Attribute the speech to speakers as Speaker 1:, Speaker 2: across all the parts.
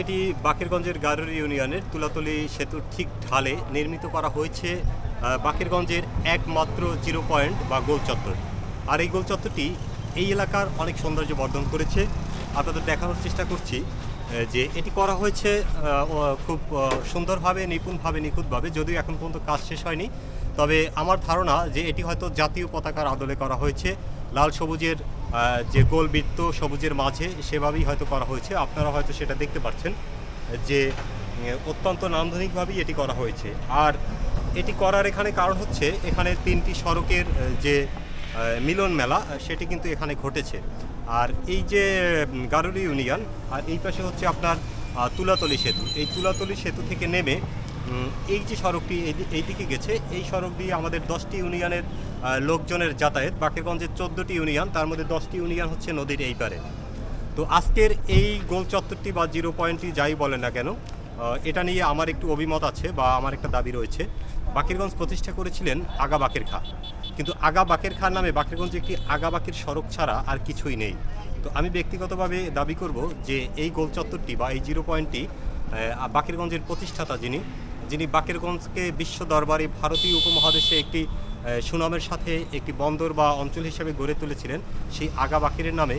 Speaker 1: এটি বাকেরগঞ্জের গারুর ইউনিয়নের তুলাতলি সেতুর ঠিক ঢালে নির্মিত করা হয়েছে বাকেরগঞ্জের একমাত্র জিরো পয়েন্ট বা গোল চত্বর। আর এই গোল চত্বরটি এই এলাকার অনেক সৌন্দর্য বর্ধন করেছে। আপনাদের দেখানোর চেষ্টা করছি যে এটি করা হয়েছে খুব সুন্দরভাবে, নিপুণভাবে, নিখুঁতভাবে, যদিও এখন পর্যন্ত কাজ শেষ হয়নি। তবে আমার ধারণা যে এটি হয়তো জাতীয় পতাকার আদলে করা হয়েছে, লাল সবুজের যে গোল বৃত্ত সবুজের মাঝে সেভাবেই হয়তো করা হয়েছে। আপনারা হয়তো সেটা দেখতে পাচ্ছেন যে অত্যন্ত নান্দনিকভাবেই এটি করা হয়েছে। আর এটি করার এখানে কারণ হচ্ছে, এখানে তিনটি সড়কের যে মিলন মেলা সেটি কিন্তু এখানে ঘটেছে। আর এই যে গারুরি ইউনিয়ন, আর এই পাশে হচ্ছে আপনার তুলাতলি সেতু। এই তুলাতলি সেতু থেকে নেমে এই যে সড়কটি এই দিকে গেছে, এই সড়ক দিয়ে আমাদের দশটি ইউনিয়নের লোকজনের যাতায়াত। বাকেরগঞ্জের চোদ্দোটি ইউনিয়ন, তার মধ্যে দশটি ইউনিয়ন হচ্ছে নদীর এই পারে। তো আজকের এই গোল চত্বরটি বা জিরো পয়েন্টটি যাই বলেন না কেন এটা নিয়ে আমার একটু অভিমত আছে বা আমার একটা দাবি রয়েছে। বাকেরগঞ্জ প্রতিষ্ঠা করেছিলেন আগা বাকের খা কিন্তু আগা বাকের খার নামে বাকেরগঞ্জে একটি আগা বাকের সড়ক ছাড়া আর কিছুই নেই। তো আমি ব্যক্তিগতভাবে দাবি করব যে এই গোল চত্বরটি বা এই জিরো পয়েন্টটি বাকেরগঞ্জের প্রতিষ্ঠাতা যিনি যিনি বাকেরগঞ্জকে বিশ্ব দরবারে ভারতীয় উপমহাদেশে একটি সুনামের সাথে একটি বন্দর বা অঞ্চল হিসেবে গড়ে তুলেছিলেন, সেই আগা বাকেরের নামে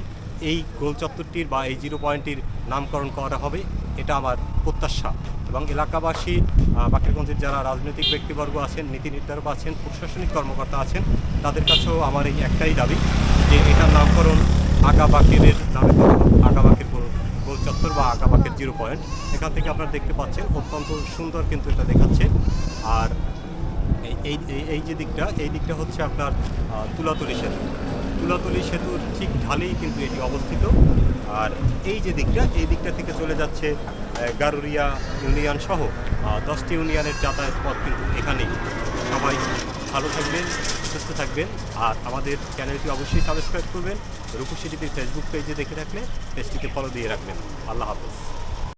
Speaker 1: এই গোল চত্বরটির বা এই জিরো পয়েন্টটির নামকরণ করা হবে, এটা আমার প্রত্যাশা এবং এলাকাবাসী বাকেরগঞ্জের যারা রাজনৈতিক ব্যক্তিবর্গ আছেন, নীতি নির্ধারক আছেন, প্রশাসনিক কর্মকর্তা আছেন, তাদের কাছেও আমার এই একটাই দাবি যে এটার নামকরণ আগা বাকেরের নামে। আগা বাকের চত্বর বা আঁকাবাকের জিরো পয়েন্ট। এখান থেকে আপনারা দেখতে পাচ্ছেন, অত্যন্ত সুন্দর কিন্তু এটা দেখাচ্ছে। আর এই- এই যে দিকটা, এই দিকটা হচ্ছে আপনার তুলাতলি সেতু। তুলাতলি সেতুর ঠিক ঢালেই কিন্তু এটি অবস্থিত। আর এই যে দিকটা, এই দিকটা থেকে চলে যাচ্ছে গারুরিয়া ইউনিয়ন সহ দশটি ইউনিয়নের যাতায়াত পথ কিন্তু এখানেই। সবাই ভালো থাকবেন, সুস্থ থাকবেন, আর আমাদের চ্যানেলটি অবশ্যই সাবস্ক্রাইব করবেন রূপসী টিভির ফেসবুক পেজে দেখে রাখলে পেজটিকে ফলো দিয়ে রাখবেন। আল্লাহ হাফেজ।